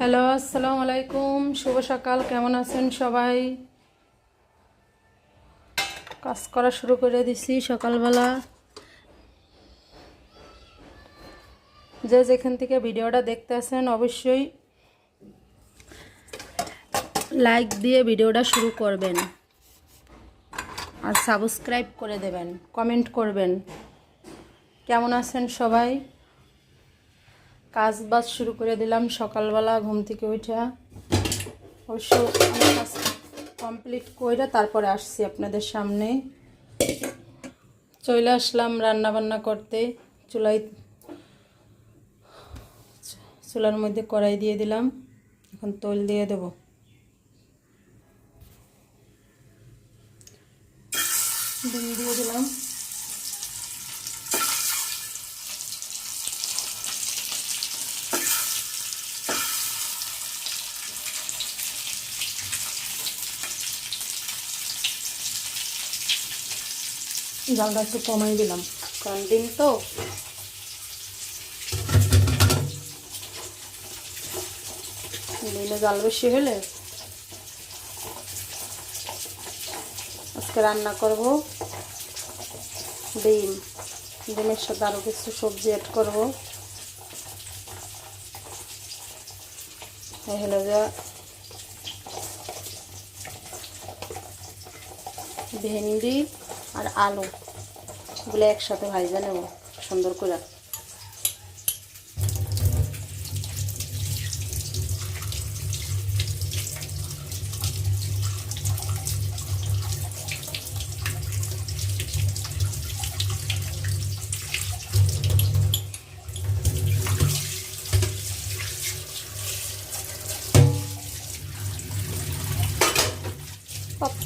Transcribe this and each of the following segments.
Hello, আসসালামু আলাইকুম, শুভ সকাল, কেমন আছেন সবাই? কাজ করা শুরু করে দিছি সকালবেলা। যে যেখান থেকে ভিডিওটা দেখতে আছেন, অবশ্যই লাইক দিয়ে ভিডিওটা শুরু করবেন আর সাবস্ক্রাইব করে দেবেন, কমেন্ট করবেন। কেমন আছেন সবাই? কাজ বাজ শুরু করে দিলাম। সকালবেলা ঘুম থেকে উঠা অবশ্য কাজ কমপ্লিট করে তারপরে আসছি আপনাদের সামনে। চলে আসলাম রান্না বান্না করতে। চুলাই চুলার মধ্যে কড়াই দিয়ে দিলাম। এখন তৈল দিয়ে দেব। ডিম দিয়ে দিলাম। জালটা একটু কমাই দিলাম, কারণ ডিম তো। ডিমে জাল বেশি হলে আজকে রান্না করব ডিম। ডিমের সাথে আরও কিছু সবজি অ্যাড করব। এই হলো যে ভেন্ডি আর আলু। এগুলো একসাথে ভাইজা নেব সুন্দর করে।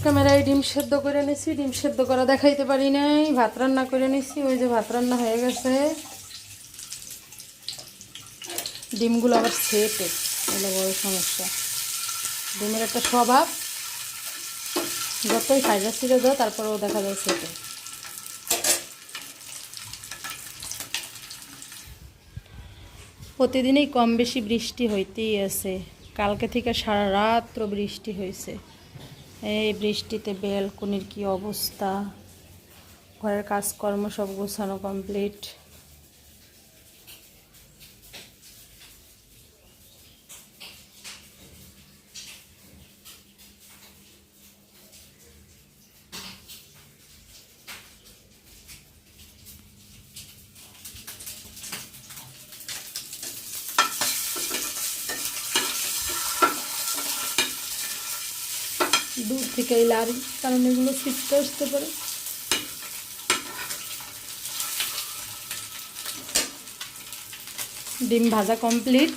ক্যামেরায় ডিম সেদ্ধ করে নিছি, ডিম সেদ্ধ করা দেখাইতে পারি নাই, ভাত রান্না করে নিছি, ওই যে ভাত রান্না হয়ে গেছে। ডিমগুলো আবার সেটে এগুলো বড় সমস্যা। ডিমের একটা স্বভাব, যতই ফাইজা ছিঁড়ে দাও, তারপরেও দেখা যায় সেটে প্রতিদিনই কম বেশি বৃষ্টি হইতেই আছে। কালকে থেকে সারা রাত্র বৃষ্টি হয়েছে এই বৃষ্টিতে বেলকুনির কি অবস্থা? ঘরের কাজকর্ম সব গোছানো কমপ্লিট দূর থেকে এই লার, কারণ এগুলো ছিটতে আসতে পারে। ডিম ভাজা কমপ্লিট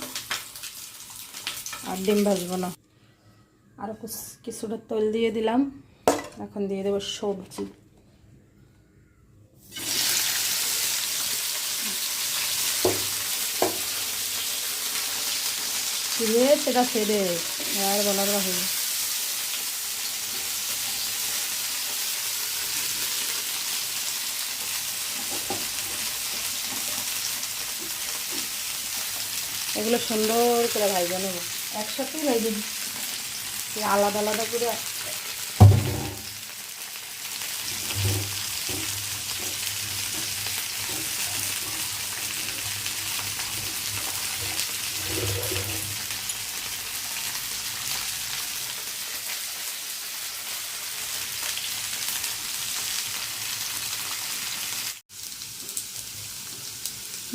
আর ডিম ভাজবো না। আরও কিছুটা তেল দিয়ে দিলাম। এখন দিয়ে দেবো সবজি। সেটা ছেড়ে আর বলার বাহিনী এগুলো সুন্দর করে ভাইজা নেব। একসাথেই ভাইজে দিই আলাদা আলাদা করে।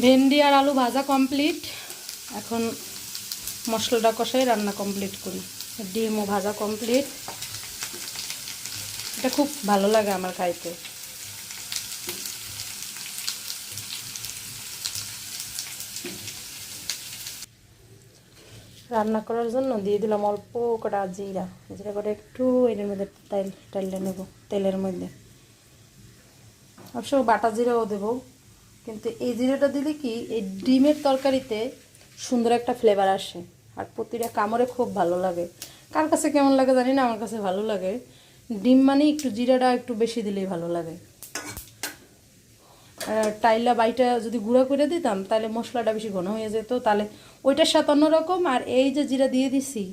ভেন্ডি আর আলু ভাজা কমপ্লিট। এখন মশলাটা কষাই রান্না কমপ্লিট করি। ডিমও ভাজা কমপ্লিট এটা খুব ভালো লাগে আমার খাইতে। রান্না করার জন্য দিয়ে দিলাম অল্প কটা জিরা। জিরা করে একটু এর মধ্যে তেল তেলটা নেব, তেলের মধ্যে। অবশ্য বাটা জিরাও দেবো, কিন্তু এই জিরাটা দিলে কি, এই ডিমের তরকারিতে সুন্দর একটা ফ্লেভার আসে। আর প্রতিটা কামড়ে খুব ভালো লাগে। কার কাছে কেমন লাগে জানি না, আমার কাছে ভালো লাগে। ডিম মানে একটু জিরাটা একটু বেশি দিলেই ভালো লাগে। টাইলা বাইটা যদি গুঁড়া করে দিতাম, তাহলে মশলাটা বেশি ঘন হয়ে যেত। তাহলে ওইটার সাথে অন্যরকম, আর এই যে জিরা দিয়ে দিছি,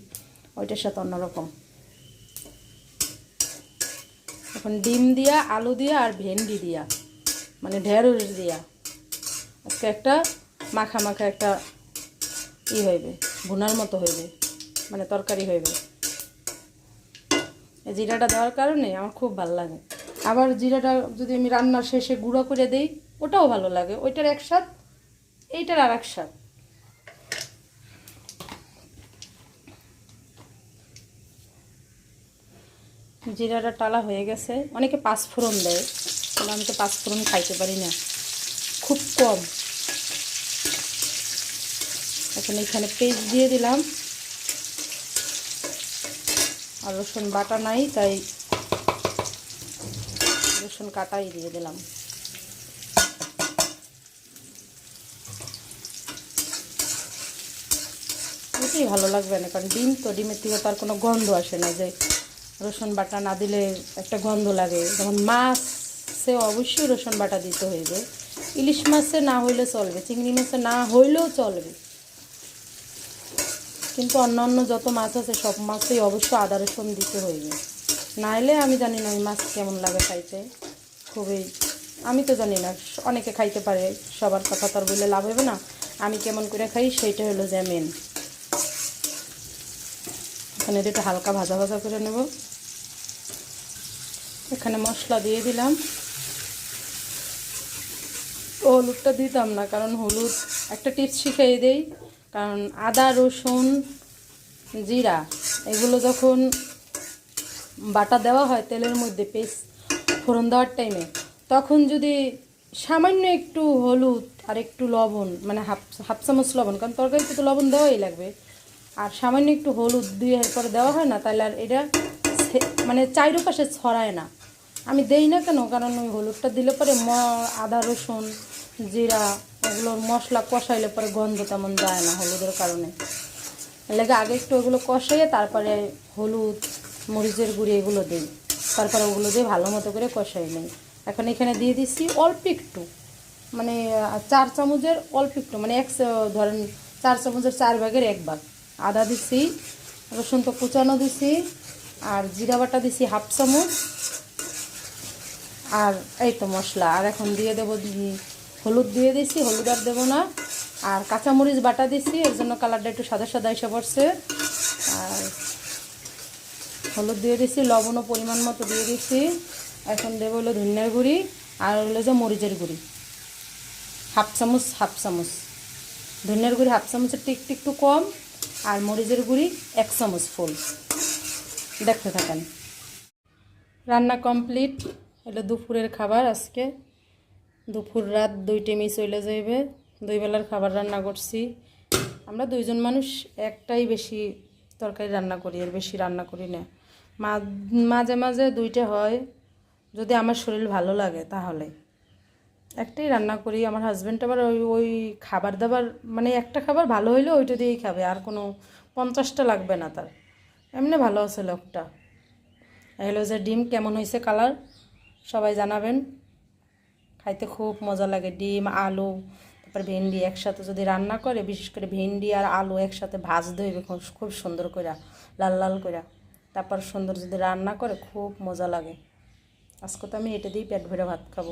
ওইটার সাথে অন্যরকম। এখন ডিম দিয়া, আলু দিয়া, আর ভেন্ডি দিয়া মানে ঢেঁড়স দিয়া। আজকে একটা মাখা মাখা একটা ই হইবে? ভুনার মতো হইবে। মানে তরকারি হইবে। এই জিরাটা দেওয়ার কারণে আমার খুব ভালো লাগে। আবার জিরাটা যদি আমি রান্নার শেষে গুঁড়ো করে দেই, ওটাও ভালো লাগে। ওইটার এক স্বাদ, এইটার আর এক স্বাদ। জিরাটা টালা হয়ে গেছে। অনেকে পাঁচফোড়ন দেয়। আমি তো পাঁচফোড়ন খাইতে পারি না। খুব কম। এখন এখানে পেস্ট দিয়ে দিলাম। আর রসুন বাটা নাই, তাই রসুন কাটাই দিয়ে দিলাম। এটাই ভালো লাগবে না, কারণ ডিম তো, ডিমের থেকে তার কোনো গন্ধ আসে না যে রসুন বাটা না দিলে একটা গন্ধ লাগে। যেমন মাছ অবশ্যই রসুন বাটা দিতে হইবে। ইলিশ মাছে না হইলে চলবে, চিংড়ি মাছে না হইলেও চলবে। কিন্তু অন্য অন্য যত মাছ আছে, সব মাছই অবশ্যই আদা, রসুন দিতে হইবে। না হলে আমি জানি না ওই মাছ কেমন লাগে খাইতে। খুবই আমি তো জানি না, অনেকে খাইতে পারে, সবার কথা তো আর বললে লাভ হবে না। আমি কেমন করে খাই, সেইটা হলো যে মেন এখানে একটু হালকা ভাজা ভাজা করে নেব। এখানে মশলা দিয়ে দিলাম। হলুদটা দিতাম না, কারণ হলুদ একটা টিপস শিখিয়ে দেই। কারণ আদা, রসুন, জিরা, এগুলো যখন বাটা দেওয়া হয় তেলের মধ্যে পেস্ট ফোড়ন দেওয়ার টাইমে তখন যদি সামান্য একটু হলুদ আর একটু লবণ মানে হাফ হাফ চামচ লবণ, কারণ তরকারিতে তো লবণ দেওয়াই লাগবে, আর সামান্য একটু হলুদ দিয়ে পরে দেওয়া হয় না, তাহলে আর এটা মানে চাইরো পাশে ছড়ায় না। আমি দেই না কেন? কারণ ওই হলুদটা দিলে পরে ম, আদা, রসুন জিরা এগুলোর মশলা কষাইলে পরে গন্ধ তেমন যায় না হলুদের কারণে। লেগে আগে একটু ওগুলো কষাইয়ে তারপরে হলুদ, মরিচের গুঁড়ি এগুলো দিই। তারপরে ওগুলো দিয়ে ভালো মতো করে কষাই নিই। এখন এখানে দিয়ে দিচ্ছি অল্প একটু। মানে চার চামচের অল্প একটু। মানে এক ধরেন চার চামচের চার ভাগের এক ভাগ। আদা দিছি, রসুন তো কুচানো দিছি, আর জিরা বাটা দিছি হাফ চামচ। আর এই তো মশলা। আর এখন দিয়ে দেবো হলুদ দিয়ে দিছি, হলুদ আর দেবো না। আর কাঁচামরিচ বাটা দিছি, এর জন্য কালারটা একটু সাদা সাদা এসে পড়ছে। আর হলুদ দিয়ে দিছি, লবণও পরিমাণ মতো দিয়ে দিছি। এখন দেবো হলো ধনিয়ার গুঁড়ি আর হলো যে মরিচের গুঁড়ি। হাফ চামচ হাফ চামচ। ধনিয়ার গুঁড়ি হাফ চামচের টিক একটু কম আর মরিচের গুঁড়ি এক চামচ ফুল। দেখতে থাকেন। রান্না কমপ্লিট। এটা দুপুরের খাবার আজকে। দুপুর রাত দুইটে মিস হইলে যাইবে দুই বেলার খাবার রান্না করছি। আমরা দুইজন মানুষ একটাই বেশি তরকারি রান্না করি, এর বেশি রান্না করি না। মাঝে মাঝে দুইটা হয়, যদি আমার শরীর ভালো লাগে তাহলে। একটাই রান্না করি, আমার হাজব্যান্ড আবার ওই ওই খাবার দাবার মানে একটা খাবার ভালো হইলে ওইটা দিয়েই খাবে, আর কোনো পঞ্চাশটা লাগবে না তার। এমনি ভালো আছে লোকটা। হলো যে ডিম কেমন হয়েছে কালার সবাই জানাবেন। খাইতে খুব মজা লাগে, ডিম, আলু, তারপর ভেন্ডি একসাথে যদি রান্না করে, বিশেষ করে ভেন্ডি আর আলু একসাথে ভাজ খুব খুব সুন্দর করে লাল লাল করে তারপর সুন্দর যদি রান্না করে, খুব মজা লাগে। আজকে তো আমি এটা দিয়েই পেট ভরে ভাত খাব।